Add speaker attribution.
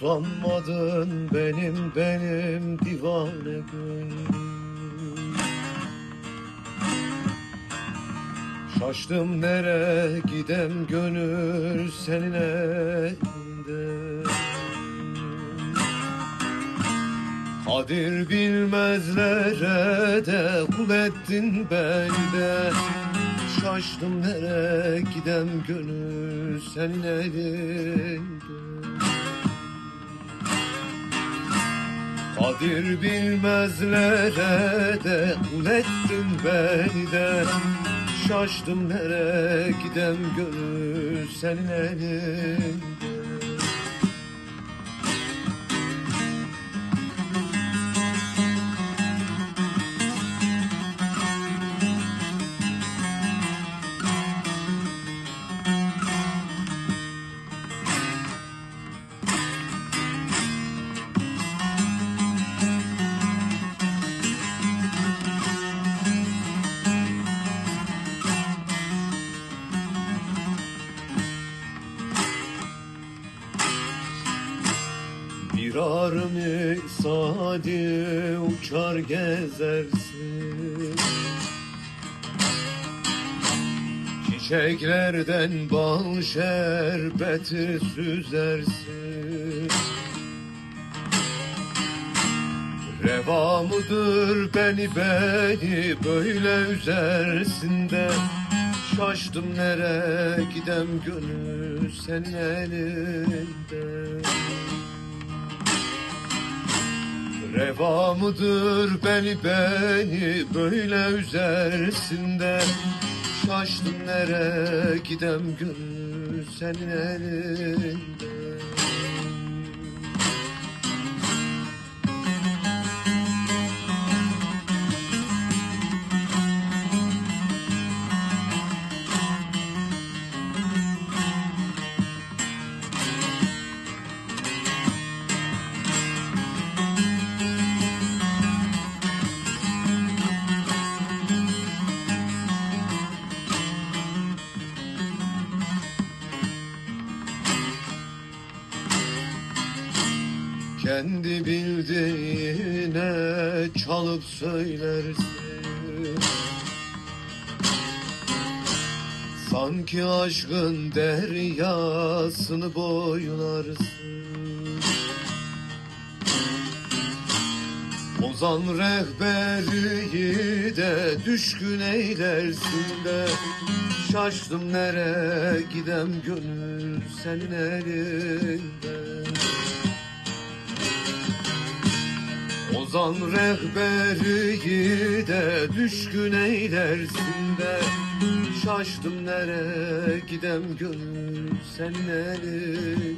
Speaker 1: Uslanmadın benim benim divane gönlüm Şaştım nere gidem gönül senin elinde Kadir bilmezlere de kul ettin beni de. Şaştım nere gidem gönül senin elinde Kadir bilmezlere de kul beni de. Şaştım nere gidem gönül senin elinde Bir arı misali uçar gezersin. Çiçeklerden bal şerbeti süzersin. Reva mıdır beni beni böyle üzersin de? Şaştım nere gidem gönül senin elinde Reva mıdır beni beni böyle üzersin de? Şaştım nere gidem gönül senin elinde Kendi bildiğine çalıp söylersin. Sanki aşkın deryasını boylarsın. Ozan rehberiyi de düşkün eylersin de. Şaştım nere gidem gönül senin elinde Ozan rehberiyi de düşkün eylersin de Şaştım nere gidem gönül elinde